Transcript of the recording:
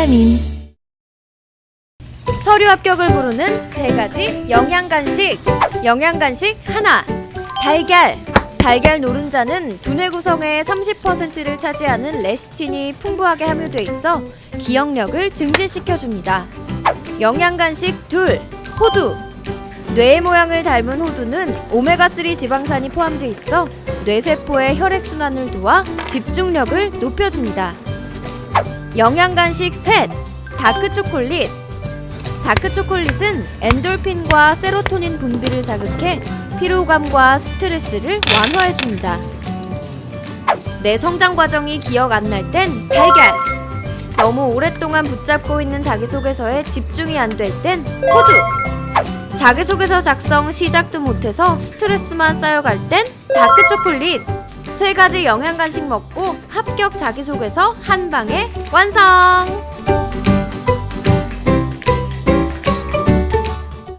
비타민 서류 합격을 부르는 세 가지 영양 간식. 영양 간식 하나. 달걀. 달걀 노른자는 두뇌 구성의 30%를 차지하는 레시틴이 풍부하게 함유돼 있어 기억력을 증진시켜 줍니다. 영양 간식 둘. 호두. 뇌의 모양을 닮은 호두는 오메가3 지방산이 포함돼 있어 뇌세포의 혈액 순환을 도와 집중력을 높여줍니다. 영양 간식 셋. 다크 초콜릿. 다크 초콜릿은 엔돌핀과 세로토닌 분비를 자극해 피로감과 스트레스를 완화해 줍니다. 내 성장 과정이 기억 안 날 땐 달걀. 너무 오랫동안 붙잡고 있는 자기소개서에 집중이 안 될 땐 호두. 자기소개서 작성 시작도 못해서 스트레스만 쌓여갈 땐 다크 초콜릿. 세 가지 영양 간식 먹고 합격 자기소개서 한 방에 완성!